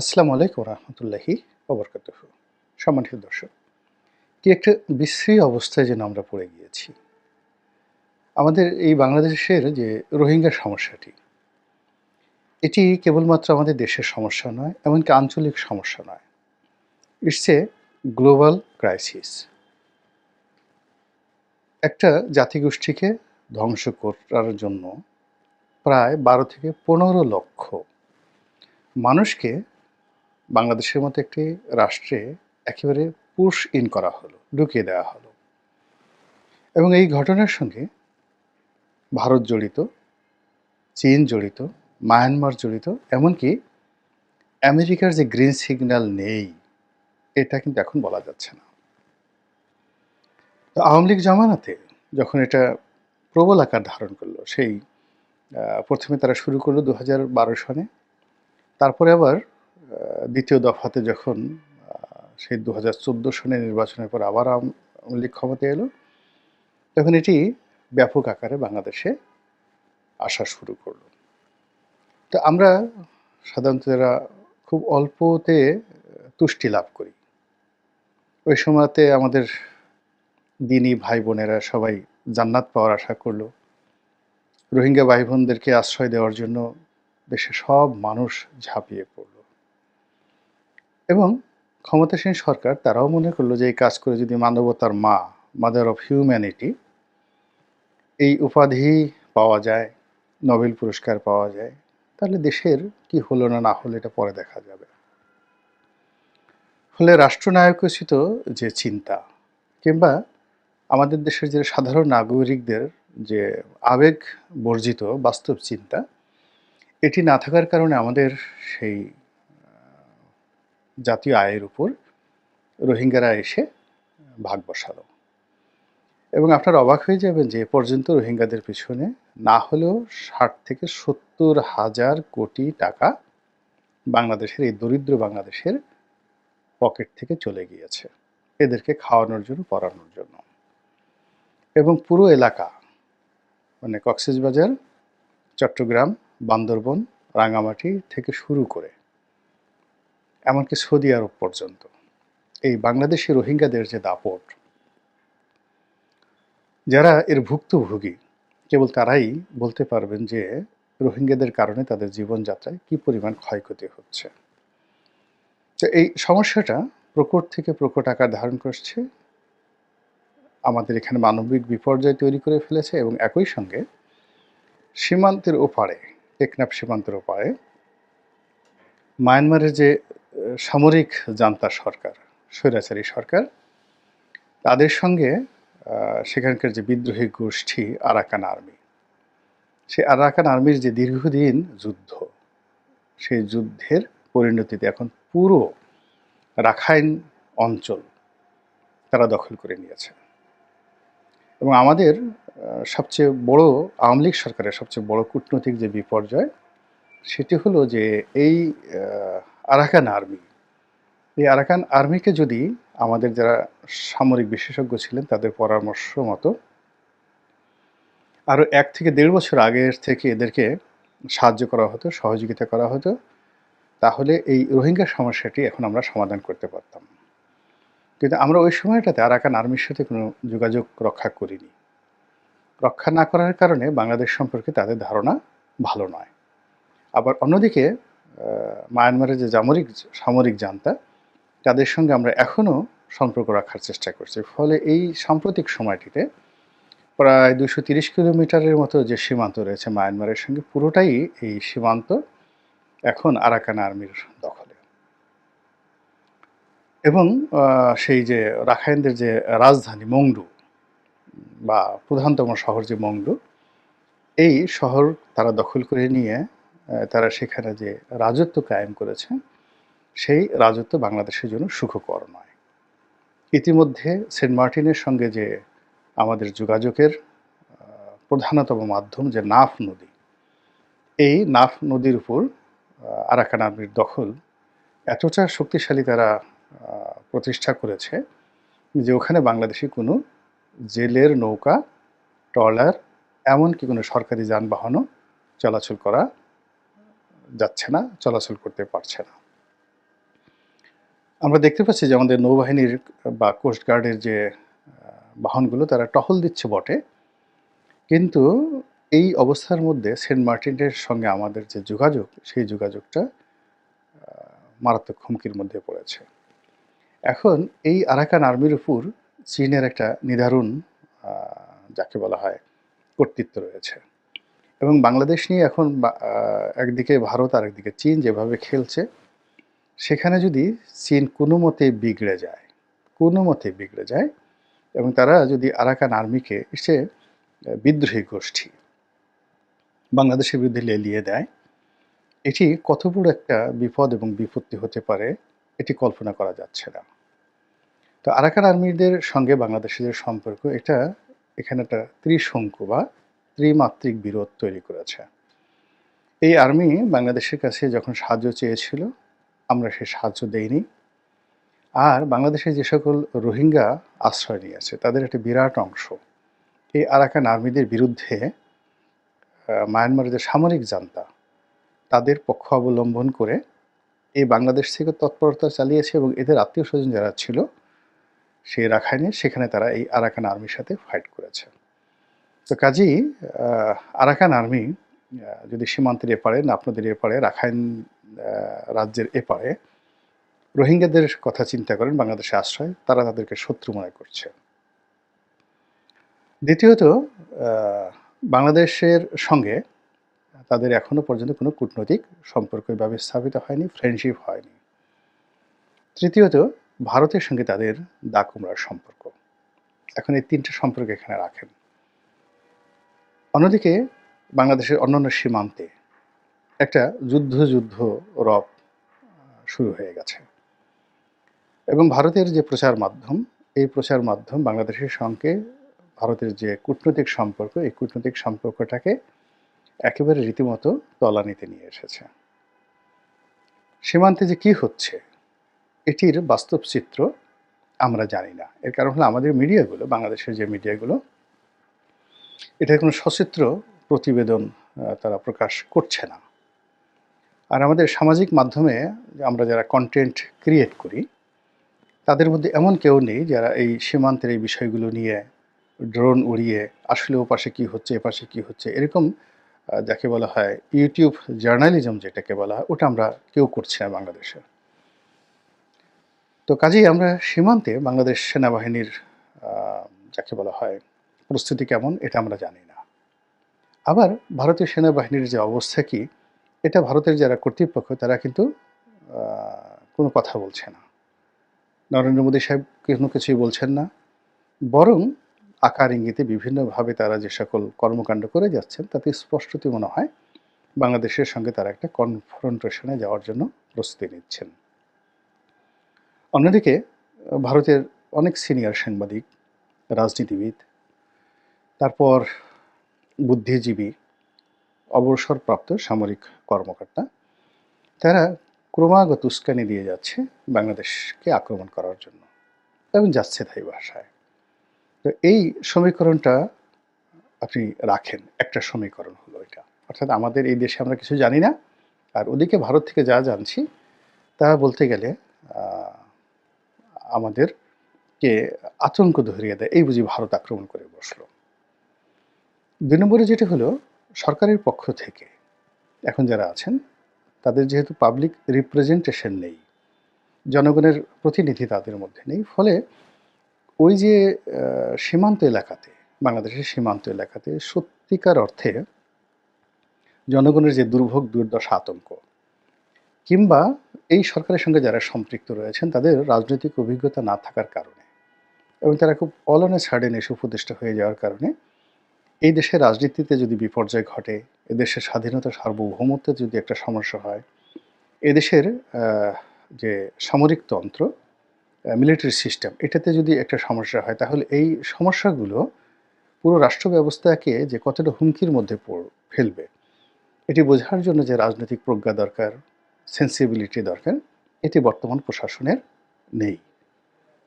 আসসালামু আলাইকুম রহমতুল্লাহি ওবরকাত সম্মানিত দর্শক, কি একটা বিশ্রী অবস্থায় যেন আমরা পড়ে গিয়েছি। আমাদের এই বাংলাদেশের যে রোহিঙ্গা সমস্যাটি, এটি কেবলমাত্র আমাদের দেশের সমস্যা নয়, এমনকি আঞ্চলিক সমস্যা নয়। ইটস এ গ্লোবাল ক্রাইসিস একটা জাতিগোষ্ঠীকে ধ্বংস করার জন্য প্রায় বারো থেকে পনেরো লক্ষ মানুষকে বাংলাদেশের মতো একটি রাষ্ট্রে একেবারে পুশ ইন করা হলো, ঢুকিয়ে দেওয়া হলো। এবং এই ঘটনার সঙ্গে ভারত জড়িত, চীন জড়িত, মায়ানমার জড়িত, এমনকি আমেরিকার যে গ্রিন সিগন্যাল নেই, এটা কিন্তু এখন বলা যাচ্ছে না। তো আওয়ামী লীগ জামানাতে যখন এটা প্রবল আকার ধারণ করল, সেই প্রথমে তারা শুরু করল দু হাজার বারো সনে তারপরে আবার দ্বিতীয় দফাতে যখন সেই দু হাজার চোদ্দ সনের নির্বাচনের পর আবার আওয়ামী লীগ ক্ষমতায় এলো, তখন এটি ব্যাপক আকারে বাংলাদেশে আসা শুরু করল। তো আমরা সাধারণত যারা খুব অল্পতে তুষ্টি লাভ করি, ওই সময়তে আমাদের দিনী ভাই বোনেরা সবাই জান্নাত পাওয়ার আশা করল। রোহিঙ্গা ভাই বোনদেরকে আশ্রয় দেওয়ার জন্য দেশে সব মানুষ ঝাঁপিয়ে পড়ল। এবং ক্ষমতাসীন সরকার, তারাও মনে করল যে এই কাজ করে যদি মানবতার মা মাদার অফ হিউম্যানিটি এই উপাধি পাওয়া যায়, নোবেল পুরস্কার পাওয়া যায়, তাহলে দেশের কি হলো না না হলো এটা পরে দেখা যাবে। ফলে রাষ্ট্রনায়কোচিত যে চিন্তা, কিংবা আমাদের দেশের যে সাধারণ নাগরিকদের যে আবেগ বর্জিত বাস্তব চিন্তা, এটি না থাকার কারণে আমাদের সেই জাতীয় আয়ের উপর রোহিঙ্গারা এসে ভাগ বসালো। এবং আপনারা অবাক হয়ে যাবেন যে পর্যন্ত রোহিঙ্গাদের পিছনে না হলেও ষাট থেকে সত্তর হাজার কোটি টাকা বাংলাদেশের, এই দরিদ্র বাংলাদেশের পকেট থেকে চলে গিয়েছে। এদেরকে খাওয়ানোর জন্য, পড়ানোর জন্য। এবং পুরো এলাকা মানে কক্সবাজার চট্টগ্রাম, বান্দরবন রাঙামাটি থেকে শুরু করে এমনকি সৌদি আরব পর্যন্ত। এই বাংলাদেশি রোহিঙ্গাদের যে দাপট, যারা এর ভুক্তভোগী, কেবল তারাই বলতে পারবেন যে রোহিঙ্গাদের কারণে তাদের জীবনযাত্রায় কি পরিমাণ ক্ষয়ক্ষতি হচ্ছে। তো এই সমস্যাটা প্রকট থেকে প্রকট আকার ধারণ করছে, আমাদের এখানে মানবিক বিপর্যয় তৈরি করে ফেলেছে এবং একই সঙ্গে সীমান্তের ওপারে, টেকনাফ সীমান্তের ওপারে, মায়ানমারের যে সামরিক জান্তা সরকার, স্বৈরাচারী সরকার, তাদের সঙ্গে সেখানকার যে বিদ্রোহী গোষ্ঠী আরাকান আর্মি। সেই আরাকান আর্মির যে দীর্ঘদিন যুদ্ধ, সেই যুদ্ধের পরিণতিতে এখন পুরো রাখাইন অঞ্চল তারা দখল করে নিয়েছে। এবং আমাদের সবচেয়ে বড় আওয়ামী লীগ সরকারের সবচেয়ে বড় কূটনৈতিক যে বিপর্যয়, সেটি হলো যে এই আরাকান আর্মি। এই আরাকান আর্মিকে যদি আমাদের যারা সামরিক বিশেষজ্ঞ ছিলেন, তাদের পরামর্শ মতো আরও এক থেকে দেড় বছর আগের থেকে এদেরকে সাহায্য করা হতো, সহযোগিতা করা হতো, তাহলে এই রোহিঙ্গা সমস্যাটি এখন আমরা সমাধান করতে পারতাম। কিন্তু আমরা ওই সময়টাতে আরাকান আর্মির সাথে কোনো যোগাযোগ রক্ষা করিনি। রক্ষা না করার কারণে বাংলাদেশ সম্পর্কে তাদের ধারণা ভালো নয়। আবার অন্যদিকে মায়ানমারের যে জামরিক, সামরিক জান্তা তাদের সঙ্গে আমরা এখনও সম্পর্ক রাখার চেষ্টা করছি। ফলে এই সাম্প্রতিক সময়টিতে প্রায় দুশো তিরিশ কিলোমিটারের মতো যে সীমান্ত রয়েছে মায়ানমারের সঙ্গে, পুরোটাই এই সীমান্ত এখন আরাকান আর্মির দখলে। এবং সেই যে রাখাইনদের যে রাজধানী মংডু, বা প্রধানতম শহর যে মংডু, এই শহর তারা দখল করে নিয়ে তারা সেখানে যে রাজত্ব কায়েম করেছে, সেই রাজত্ব বাংলাদেশের জন্য সুখকর নয়। ইতিমধ্যে সেন্ট মার্টিনের সঙ্গে যে আমাদের যোগাযোগের প্রধানতম মাধ্যম যে নাফ নদী, এই নাফ নদীর উপর আরাকান আর্মির দখল এতটা শক্তিশালী তারা প্রতিষ্ঠা করেছে যে ওখানে বাংলাদেশি কোনো জেলের নৌকা, ট্রলার, এমনকি কোনো সরকারি যানবাহনও চলাচল করা যাচ্ছে না, চলাচল করতে পারছে না। আমরা দেখতে পাচ্ছি যে আমাদের নৌবাহিনীর বা কোস্ট গার্ডের যে বাহনগুলো, তারা টহল দিচ্ছে বটে। কিন্তু এই অবস্থার মধ্যে সেন্ট মার্টিনের সঙ্গে আমাদের যে যোগাযোগ, সেই যোগাযোগটা মারাত্মক হুমকির মধ্যে পড়েছে। এখন এই আরাকান আর্মির উপর চীনের একটা নিদারুণ যাকে বলা হয় কর্তৃত্ব রয়েছে। এবং বাংলাদেশ নিয়ে এখন একদিকে ভারত আর একদিকে চীন যেভাবে খেলছে, সেখানে যদি চীন কোনো মতে বিগড়ে যায়, কোনো মতে বিগড়ে যায়, এবং তারা যদি আরাকান আর্মিকে সে বিদ্রোহী গোষ্ঠী, বাংলাদেশের বিরুদ্ধে লেলিয়ে দেয়, এটি কত বড় একটা বিপদ এবং বিপত্তি হতে পারে, এটি কল্পনা করা যাচ্ছে না। তো আরাকান আর্মিদের সঙ্গে বাংলাদেশিদের সম্পর্ক, এটা এখানে একটা ত্রিশঙ্কু বা ত্রিমাত্রিক বিরোধ তৈরি করেছে। এই আর্মি বাংলাদেশের কাছে যখন সাহায্য চেয়েছিল, আমরা সে সাহায্য দেইনি। আর বাংলাদেশে যে সকল রোহিঙ্গা আশ্রয় নিয়েছে, তাদের একটা বিরাট অংশ। এই আরাকান আর্মিদের বিরুদ্ধে মায়ানমারের যে সামরিক জান্তা, তাদের পক্ষ অবলম্বন করে এই বাংলাদেশ থেকে তৎপরতা চালিয়েছে এবং এদের আত্মীয় স্বজন যারা ছিল, সেই রাখাইনে সেখানে তারা এই আরাকান আর্মির সাথে ফাইট করেছে। তো কাজেই আরাকান আর্মি যদি সীমান্তের এপারে না আপনাদের এপারে, রাখাইন রাজ্যের এপারে রোহিঙ্গাদের কথা চিন্তা করেন বাংলাদেশে আশ্রয়, তারা তাদেরকে শত্রু মনে করছে। দ্বিতীয়ত বাংলাদেশের সঙ্গে তাদের এখনও পর্যন্ত কোনো কূটনৈতিক সম্পর্ক এভাবে স্থাপিত হয়নি ফ্রেন্ডশিপ হয়নি। তৃতীয়ত, ভারতের সঙ্গে তাদের দা কুমড়ার সম্পর্ক। এখন এই তিনটে সম্পর্ক এখানে রাখেন। অন্যদিকে বাংলাদেশের অন্যান্য সীমান্তে একটা যুদ্ধ যুদ্ধ রব শুরু হয়ে গেছে। এবং ভারতের যে প্রচার মাধ্যম, এই প্রচার মাধ্যম বাংলাদেশের সঙ্গে ভারতের যে কূটনৈতিক সম্পর্ক, এই কূটনৈতিক সম্পর্কটাকে একেবারে রীতিমতো তলানিতে নিয়ে এসেছে। সীমান্তে যে কি হচ্ছে, এটির বাস্তব চিত্র আমরা জানি না। এর কারণ হলো আমাদের মিডিয়াগুলো, বাংলাদেশের যে মিডিয়াগুলো এটার কোনো সচিত্র প্রতিবেদন তারা প্রকাশ করছে না। আর আমাদের সামাজিক মাধ্যমে আমরা যারা কন্টেন্ট ক্রিয়েট করি, তাদের মধ্যে এমন কেউ নেই যারা এই সীমান্তের এই বিষয়গুলো নিয়ে ড্রোন উড়িয়ে আসলে ও পাশে কী হচ্ছে, এ পাশে কী হচ্ছে, এরকম যাকে বলা হয় ইউটিউব জার্নালিজম যেটাকে বলা হয়, ওটা আমরা কেউ করছি না বাংলাদেশে। তো কাজেই আমরা সীমান্তে বাংলাদেশ সেনাবাহিনীর যাকে বলা হয় প্রস্তুতি কেমন এটা আমরা জানি না। আবার ভারতীয় সেনাবাহিনীর যে অবস্থা কি, এটা ভারতের যারা কর্তৃপক্ষ, তারা কিন্তু কোনো কথা বলছে না। নরেন্দ্র মোদী সাহেব কোনো কিছুই বলছেন না। বরং আকার ইঙ্গিতে বিভিন্নভাবে তারা যে সকল কর্মকাণ্ড করে যাচ্ছেন, তাতে স্পষ্টতই মনে হয় বাংলাদেশের সঙ্গে তারা একটা কনফ্রন্টেশনে যাওয়ার জন্য প্রস্তুতি নিচ্ছেন। অন্যদিকে, ভারতের অনেক সিনিয়র সাংবাদিক, রাজনীতিবিদ তারপর বুদ্ধিজীবী, অবসরপ্রাপ্ত সামরিক কর্মকর্তা, তারা ক্রমাগত উস্কানি দিয়ে যাচ্ছে বাংলাদেশকে আক্রমণ করার জন্য এবং যাচ্ছে তাই ভাষায়। তো এই সমীকরণটা আপনি রাখেন, একটা সমীকরণ হলো এটা। অর্থাৎ আমাদের এই দেশে আমরা কিছু জানি না, আর ওদিকে ভারত থেকে যা জানছি, তা বলতে গেলে আমাদেরকে আতঙ্ক ধরিয়ে দেয়, এই বুঝি ভারত আক্রমণ করে বসল। দুই নম্বরে যেটা হলো সরকারের পক্ষ থেকে, এখন যারা আছেন, তাদের যেহেতু পাবলিক রিপ্রেজেন্টেশন নেই, জনগণের প্রতিনিধি তাদের মধ্যে নেই, ফলে ওই যে সীমান্ত এলাকাতে, বাংলাদেশের সীমান্ত এলাকাতে সত্যিকার অর্থে জনগণের যে দুর্ভোগ, দুর্দশা, আতঙ্ক, কিংবা এই সরকারের সঙ্গে যারা সম্পৃক্ত রয়েছেন, তাদের রাজনৈতিক অভিজ্ঞতা না থাকার কারণে এবং তারা খুব অলনে ছাড়েন এসে উপদেষ্টা হয়ে যাওয়ার কারণে এই দেশের রাজনীতিতে যদি বিপর্যয় ঘটে এদেশের স্বাধীনতা সার্বভৌমত্বে যদি একটা সমস্যা হয় এদেশের যে সামরিক তন্ত্র মিলিটারি সিস্টেম এটাতে যদি একটা সমস্যা হয়, তাহলে এই সমস্যাগুলো পুরো রাষ্ট্র ব্যবস্থাকে যে কতটা হুমকির মধ্যে ফেলবে, এটি বোঝার জন্য যে রাজনৈতিক প্রজ্ঞা দরকার সেন্সিবিলিটি দরকার, এটি বর্তমান প্রশাসনের নেই।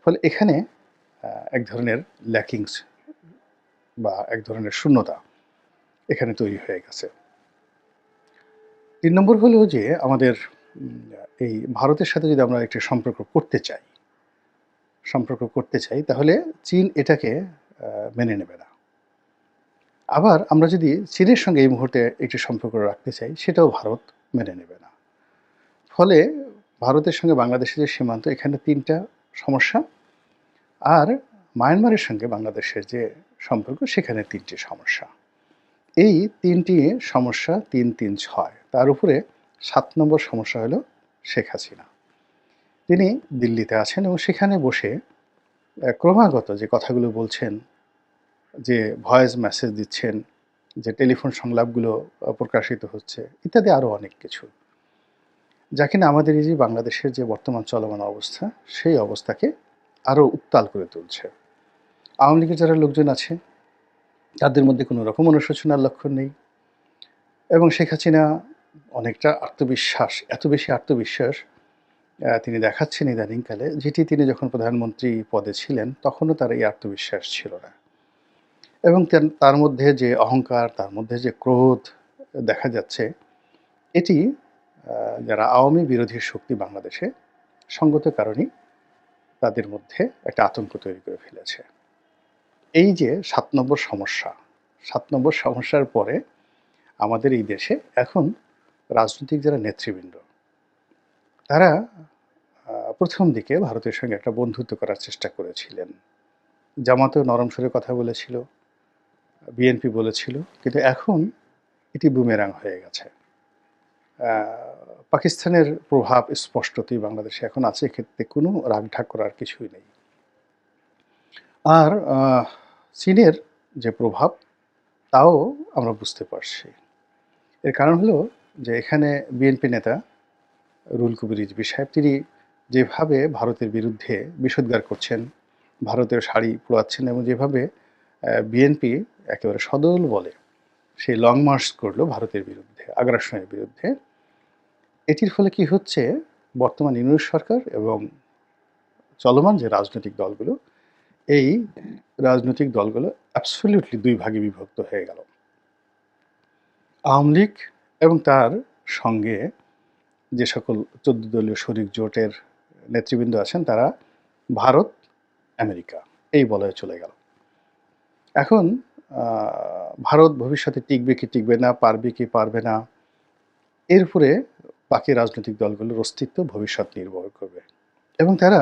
ফলে এখানে এক ধরনের ল্যাকিংস বা এক ধরনের শূন্যতা এখানে তৈরি হয়ে গেছে। তিন নম্বর হলো যে আমাদের এই ভারতের সাথে যদি আমরা একটি সম্পর্ক করতে চাই, সম্পর্ক করতে চাই, তাহলে চীন এটাকে মেনে নেবে না। আবার আমরা যদি চীনের সঙ্গে এই মুহূর্তে একটি সম্পর্ক রাখতে চাই, সেটাও ভারত মেনে নেবে না। ফলে ভারতের সঙ্গে বাংলাদেশের যে সীমান্ত, এখানে তিনটা সমস্যা। আর মায়ানমারের সঙ্গে বাংলাদেশের যে সম্পর্ক, সেখানে তিনটি সমস্যা। এই তিনটি সমস্যা তিন তিন ছয়, তার উপরে সাত নম্বর সমস্যা হলো শেখ হাসিনা। তিনি দিল্লিতে আছেন এবং সেখানে বসে ক্রমাগত যে কথাগুলো বলছেন, যে ভয়েস মেসেজ দিচ্ছেন, যে টেলিফোন সংলাপগুলো প্রকাশিত হচ্ছে, ইত্যাদি আরও অনেক কিছু। যা কিনা আমাদের এই যে বাংলাদেশের যে বর্তমান চলমান অবস্থা, সেই অবস্থাকে আরও উত্তাল করে তুলছে। আওয়ামী লীগের যারা লোকজন আছে, তাদের মধ্যে কোনো রকম অনুশোচনার লক্ষণ নেই। এবং শেখ হাসিনা অনেকটা আত্মবিশ্বাস, এত বেশি আত্মবিশ্বাস তিনি দেখাচ্ছেন ইদানিংকালে, যেটি তিনি যখন প্রধানমন্ত্রী পদে ছিলেন, তখনও তার এই আত্মবিশ্বাস ছিল না। এবং তার মধ্যে যে অহংকার, তার মধ্যে যে ক্রোধ দেখা যাচ্ছে, এটি যারা আওয়ামী বিরোধী শক্তি বাংলাদেশে, সঙ্গত কারণেই তাদের মধ্যে একটা আতঙ্ক তৈরি করে ফেলেছে। এই যে সাত নম্বর সমস্যা, সাত নম্বর সমস্যার পরে আমাদের এই দেশে এখন রাজনৈতিক যারা নেতৃবৃন্দ, তারা প্রথম দিকে ভারতের সঙ্গে একটা বন্ধুত্ব করার চেষ্টা করেছিলেন। জামাতেও নরম সুরে কথা বলেছিল, বিএনপি বলেছিল, কিন্তু এখন এটি বুমেরাং হয়ে গেছে। পাকিস্তানের প্রভাব, স্পষ্টতই বাংলাদেশে এখন আছে, এক্ষেত্রে কোনো রাগঢাক করার কিছুই নেই। আর চীনের যে প্রভাব, তাও আমরা বুঝতে পারছি। এর কারণ হলো যে এখানে বিএনপি নেতা রুল কবির রিজভী সাহেব, তিনি যেভাবে ভারতের বিরুদ্ধে বিষোদ্গার করছেন ভারতের শাড়ি পোড়াচ্ছেন এবং যেভাবে বিএনপি একেবারে সদল বলে সেই লং মার্চ করল ভারতের বিরুদ্ধে, আগ্রাসনের বিরুদ্ধে, এটির ফলে কি হচ্ছে? বর্তমান ইউনিট সরকার এবং চলমান যে রাজনৈতিক দলগুলো এই রাজনৈতিক দলগুলো অ্যাবসলিউটলি দুই ভাগে বিভক্ত হয়ে গেল। আওয়ামী লীগ এবং তার সঙ্গে যে সকল চোদ্দ দলীয় শরিক জোটের নেতৃবৃন্দ আছেন, তারা ভারত, আমেরিকা, এই বলয়ে চলে গেল। এখন ভারত ভবিষ্যতে টিকবে কি টিকবে না, পারবে কি পারবে না, এর উপরে বাকি রাজনৈতিক দলগুলোর অস্তিত্ব ভবিষ্যৎ নির্ভর করবে। এবং তারা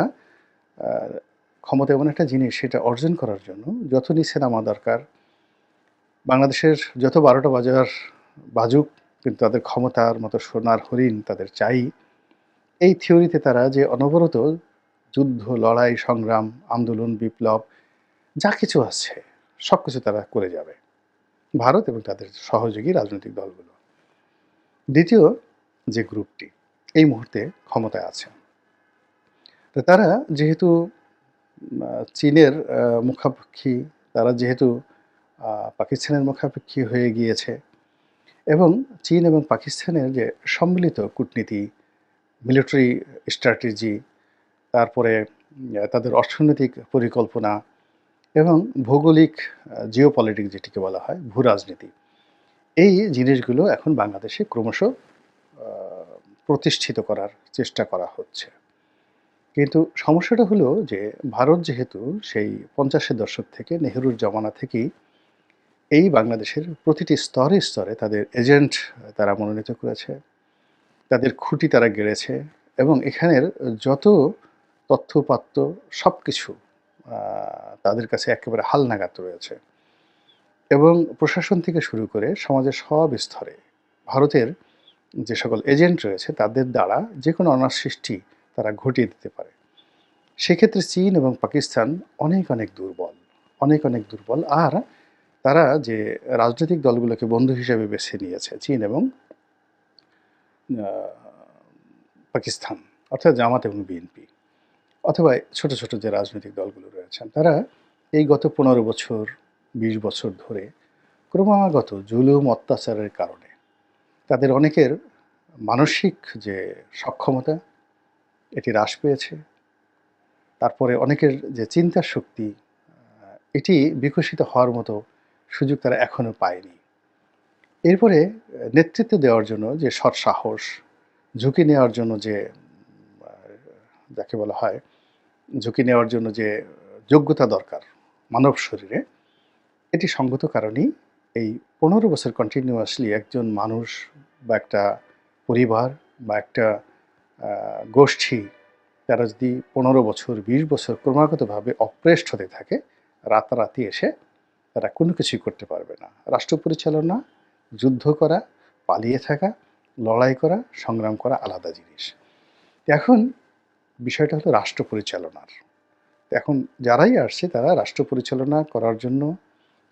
ক্ষমতা এমন একটা জিনিস সেটা অর্জন করার জন্য যত নিচে নামা দরকার, বাংলাদেশের যত বারোটা বাজার বাজুক, কিন্তু তাদের ক্ষমতার মতো সোনার হরিণ তাদের চাই। এই থিওরিতে তারা যে অনবরত যুদ্ধ, লড়াই, সংগ্রাম, আন্দোলন, বিপ্লব, যা কিছু আছে সব কিছু তারা করে যাবে। ভারত এবং তাদের সহযোগী রাজনৈতিক দলগুলো। দ্বিতীয় যে গ্রুপটি, এই মুহূর্তে ক্ষমতায় আছে। তো তারা যেহেতু চীনের মুখাপেক্ষী, তারা যেহেতু পাকিস্তানের মুখাপেক্ষী হয়ে গিয়েছে এবং চীন এবং পাকিস্তানের যে সম্মিলিত কূটনীতি মিলিটারি স্ট্র্যাটেজি তারপরে তাদের অর্থনৈতিক পরিকল্পনা এবং ভৌগোলিক জিও পলিটিক্স যেটিকে বলা হয় ভূ রাজনীতি এই জিনিসগুলো এখন বাংলাদেশে ক্রমশ প্রতিষ্ঠিত করার চেষ্টা করা হচ্ছে। কিন্তু সমস্যাটা হলো যে ভারত যেহেতু সেই পঞ্চাশের দশক থেকে নেহরুর জমানা থেকেই এই বাংলাদেশের প্রতিটি স্তরে স্তরে তাদের এজেন্ট তারা মনোনীত করেছে, তাদের খুঁটি তারা গেড়েছে এবং এখানের যত তথ্যপাত্য সব কিছু তাদের কাছে একেবারে হালনাগাদ রয়েছে এবং প্রশাসন থেকে শুরু করে সমাজের সব স্তরে ভারতের যে সকল এজেন্ট রয়েছে তাদের দ্বারা যে কোনো অনার সৃষ্টি তারা ঘটিয়ে দিতে পারে। সেক্ষেত্রে চীন এবং পাকিস্তান অনেক অনেক দুর্বল, অনেক অনেক দুর্বল। আর তারা যে রাজনৈতিক দলগুলোকে বন্ধু হিসেবে বেছে নিয়েছে, চীন এবং পাকিস্তান, অর্থাৎ জামাত এবং বিএনপি, অথবা ছোট ছোট যে রাজনৈতিক দলগুলো রয়েছেন তারা এই গত পনেরো বছর, বিশ বছর ধরে ক্রমাগত জুলুম, অত্যাচারের কারণে তাদের অনেকের মানসিক যে সক্ষমতা এটি হ্রাস পেয়েছে। তারপরে অনেকের যে চিন্তার শক্তি, এটি বিকশিত হওয়ার মতো সুযোগ তারা এখনও পায়নি। এরপরে নেতৃত্ব দেওয়ার জন্য যে সৎ সাহস, ঝুঁকি নেওয়ার জন্য যে, যাকে বলা হয়, ঝুঁকি নেওয়ার জন্য যে যোগ্যতা দরকার মানব শরীরে, এটি সঙ্গত কারণেই এই পনেরো বছর কন্টিনিউয়াসলি একজন মানুষ বা একটা পরিবার বা একটা গোষ্ঠী তারা যদি পনেরো বছর, বিশ বছর ক্রমাগতভাবে অপ্রেস্ট হতে থাকে, রাতারাতি এসে তারা কোনো কিছুই করতে পারবে না। রাষ্ট্র পরিচালনা, যুদ্ধ করা, পালিয়ে থাকা, লড়াই করা, সংগ্রাম করা আলাদা জিনিস। এখন বিষয়টা হলো রাষ্ট্র পরিচালনার। এখন যারাই আসছে তারা রাষ্ট্র পরিচালনা করার জন্য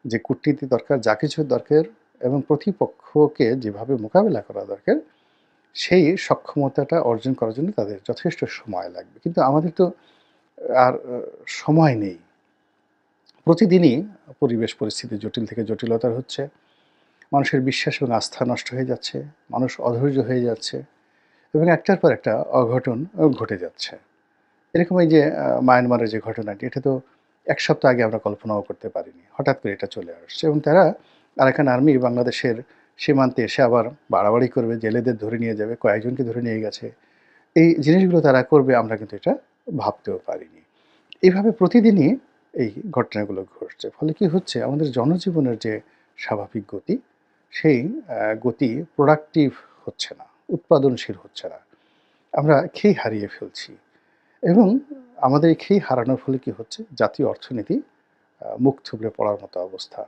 যে কূটনীতি দরকার, যা কিছু দরকার এবং প্রতিপক্ষকে যেভাবে মোকাবেলা করা দরকার সেই সক্ষমতাটা অর্জন করার জন্য তাদের যথেষ্ট সময় লাগবে। কিন্তু আমাদের তো আর সময় নেই। প্রতিদিনই পরিবেশ পরিস্থিতি জটিল থেকে জটিলতার হচ্ছে। মানুষের বিশ্বাস এবং আস্থা নষ্ট হয়ে যাচ্ছে, মানুষ অধৈর্য হয়ে যাচ্ছে এবং একটার পর একটা অঘটন ঘটে যাচ্ছে। এরকম এই যে মায়ানমারের যে ঘটনাটি, এটা তো এক সপ্তাহ আগে আমরা কল্পনাও করতে পারিনি। হঠাৎ করে এটা চলে আসছে এবং তারা আরাকান আর্মি বাংলাদেশের সীমান্তে এসে আবার বাড়াবাড়ি করবে, জেলেদের ধরে নিয়ে যাবে, কয়েকজনকে ধরে নিয়ে গেছে। এই জিনিসগুলো তারা করবে, আমরা কিন্তু এটা ভাবতেও পারিনি। এইভাবে প্রতিদিনই এই ঘটনাগুলো ঘটছে। ফলে কি হচ্ছে, আমাদের জনজীবনের যে স্বাভাবিক গতি, সেই গতি প্রোডাক্টিভ হচ্ছে না, উৎপাদনশীল হচ্ছে না। আমরা খেই হারিয়ে ফেলছি। এবং আমাদের খেই হারানোর ফলে কি হচ্ছে, জাতীয় অর্থনীতি মুখ থুবড়ে পড়ার মতো অবস্থা।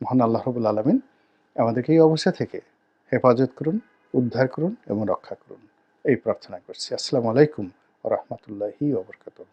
মহান আল্লাহ রবুল আলমিন আমাদেরকে এই অবস্থা থেকে হেফাজত করুন, উদ্ধার করুন এবং রক্ষা করুন। এই প্রার্থনা করছি। আসসালামু আলাইকুম রহমতুল্লাহি ওবরকাতুহ